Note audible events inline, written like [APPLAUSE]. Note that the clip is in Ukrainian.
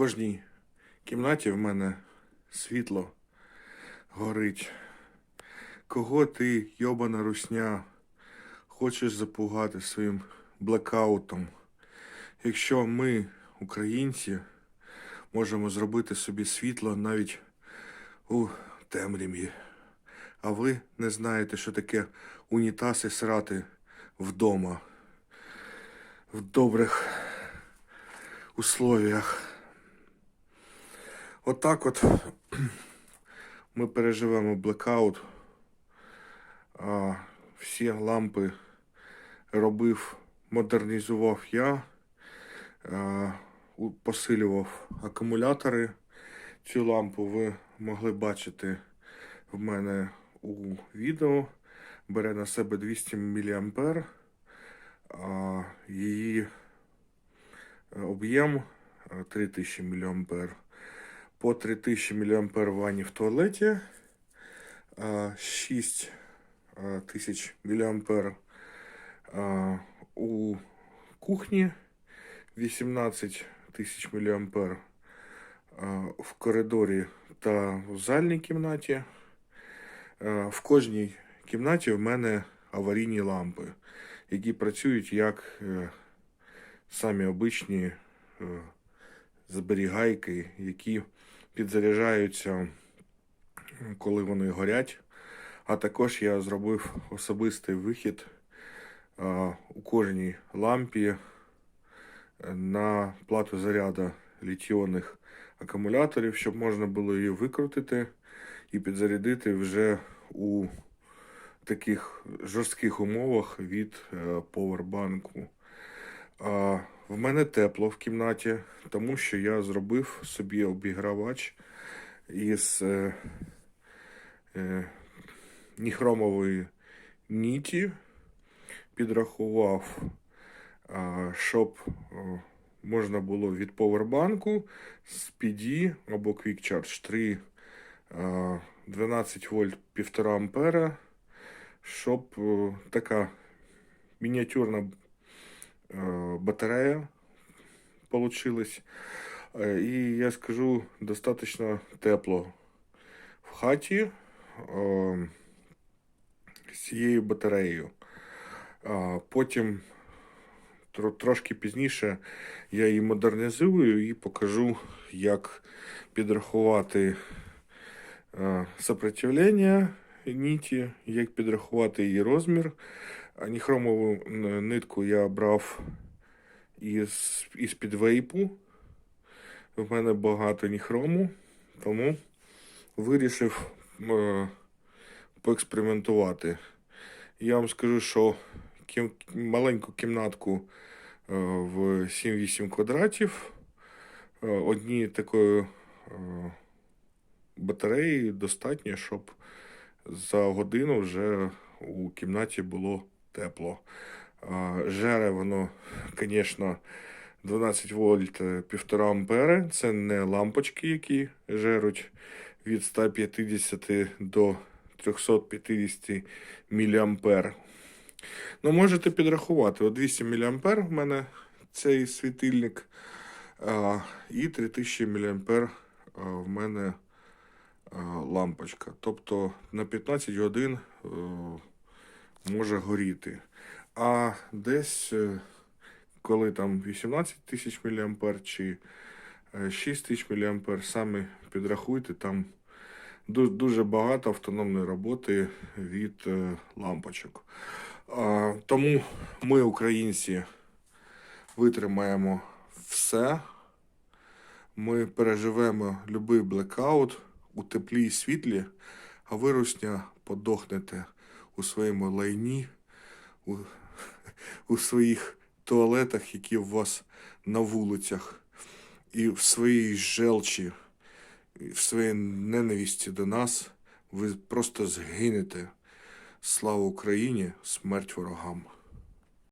кожній кімнаті в мене світло горить. Кого ти, йобана русня, хочеш запугати своїм блекаутом? Якщо ми, українці, можемо зробити собі світло навіть у темряві, а ви не знаєте, що таке унітаз і срати вдома в добрих условиях. Отак от [CLEARS THROAT] ми переживемо блекаут. Всі лампи робив, модернізував я, посилював акумулятори. Цю лампу ви могли бачити в мене у відео. Бере на себе 200 мА. Її е, об'єм е, 3000 мА. По 3000 мА ванні в туалеті, 6 тисяч мА у кухні, 18 тисяч мА в коридорі та в зальній кімнаті. В кожній кімнаті в мене аварійні лампи, які працюють як е, самі обичні е, зберігайки, які підзаряджаються, коли вони горять. А також я зробив особистий вихід у кожній лампі е, на плату заряду літіонних акумуляторів, щоб можна було її викрутити і підзарядити вже у таких жорстких умовах від повербанку. В мене тепло в кімнаті, тому що я зробив собі обігравач із е, е, ніхромової ніті, підрахував, а, щоб о, можна було від повербанку з PD або Quick Charge 3 а, 12 вольт 1,5 ампера, щоб е, така мініатюрна е, батарея получилась. І я скажу, достатньо тепло в хаті з цією батареєю. Потім трошки пізніше я її модернізую і покажу, як підрахувати е, сопротивлення ніті, як підрахувати її розмір. А Ніхромову нитку я брав із, із під вейпу. В мене багато ніхрому, тому вирішив е, поекспериментувати. Я вам скажу, що кім, маленьку кімнатку е, в 7-8 квадратів е, одні такої е, батареї достатньо, щоб за годину вже у кімнаті було тепло. Жере воно, звісно, 12 вольт е, 1,5 ампери. Це не лампочки, які жеруть від 150 до 350 мА. Ну, можете підрахувати. От 200 мА в мене цей світильник, і 3000 мА в мене лампочка. Тобто на 15 годин е, може горіти. А десь, е, коли там 18 тисяч мА чи 6 тисяч мА, самі підрахуйте, там дуже багато автономної роботи від е, лампочок. Тому ми, українці, витримаємо все. Ми переживемо будь-який блекаут у теплі і світлі, а ви, русня, подохнете у своєму лайні, у, у своїх туалетах, які у вас на вулицях, і в своїй желчі, і в своїй ненависті до нас. Ви просто згинете. Слава Україні, смерть ворогам.